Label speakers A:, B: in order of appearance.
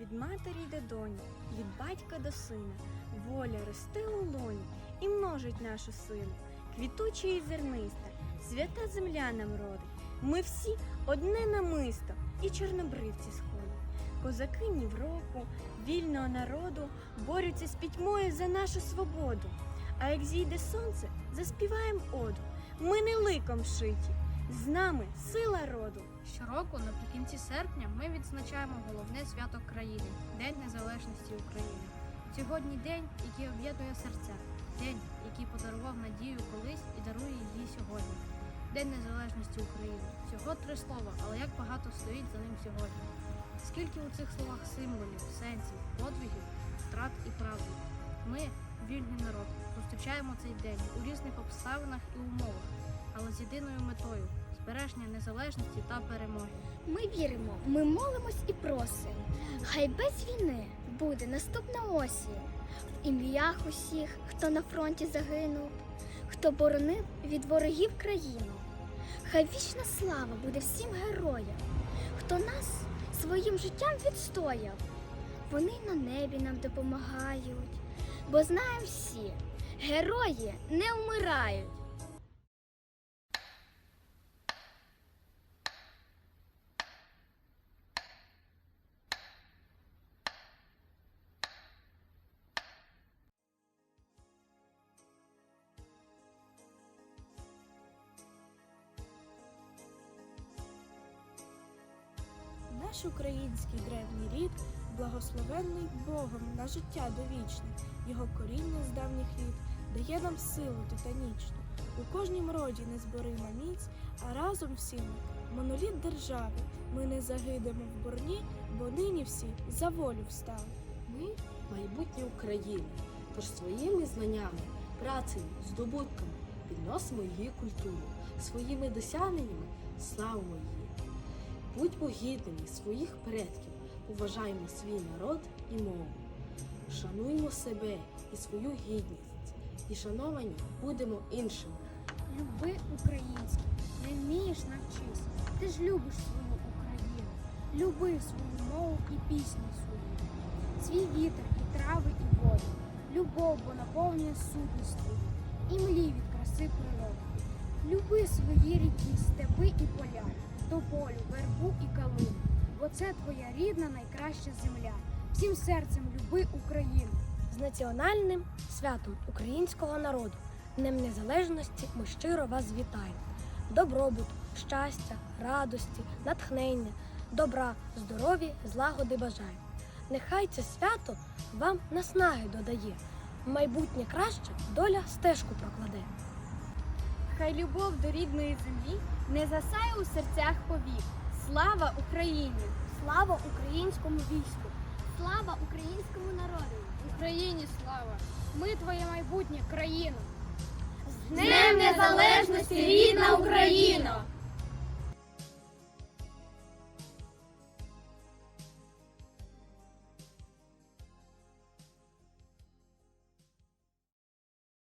A: від матері до доні, від батька до сина, воля росте у лоні і множить нашу силу, квітуче і зерниста, свята земля нам родить. Ми всі одне намисто і чорнобривці схожі. Козаки ні в року, вільного народу борються з пітьмою за нашу свободу. А як зійде сонце, заспіваєм оду. Ми не ликом шиті, з нами сила роду.
B: Щороку, наприкінці серпня, ми відзначаємо головне свято країни День Незалежності України. Сьогодні день, який об'єднує серця, день, який подарував надію колись і дарує її сьогодні. День Незалежності України. Всього три слова, але як багато стоїть за ним сьогодні. Скільки у цих словах символів, сенсів, подвигів, втрат і правди. Ми, вільний народ, зустрічаємо цей день у різних обставинах і умовах, але з єдиною метою збереження незалежності та перемоги.
C: Ми віримо, ми молимось і просимо. Хай без війни буде наступна осінь. В ім'ях усіх, хто на фронті загинув, хто боронив від ворогів країну. Хай вічна слава буде всім героям, хто нас своїм життям відстояв. Вони на небі нам допомагають, бо знаємо всі, герої не вмирають.
D: Наш український древній рід благословенний Богом на життя довічне. Його коріння з давніх літ дає нам силу титанічну. У кожнім роді незборима міць, а разом всі моноліт держави. Ми не загидемо в борні, бо нині всі за волю встали.
E: Ми майбутнє України, тож своїми знаннями, працею, здобутками підносимо її культуру, своїми досягненнями славимо її. Будьмо гідними своїх предків, поважаємо свій народ і мову. Шануймо себе і свою гідність, і шановані будемо іншими.
C: Люби українське, не вмієш навчись. Ти ж любиш свою Україну. Люби свою мову і пісню свою, свій вітер і трави, і воду. Любов, бо наповнює сутність твою, і млій від краси природи. Люби свої ріки, степи і поля, тополю, вербу і калину, бо це твоя рідна найкраща земля. Всім серцем люби Україну.
F: З національним святом українського народу, Днем Незалежності ми щиро вас вітаємо. Добробуту, щастя, радості, натхнення, добра, здоров'я, злагоди бажаємо. Нехай це свято вам наснаги додає. Майбутнє краще доля стежку прокладе.
C: Хай любов до рідної землі не засає у серцях повік. Слава Україні! Слава українському війську! Слава українському народу!
B: Україні слава! Ми твоє майбутнє країна!
C: З Днем Незалежності, рідна Україна!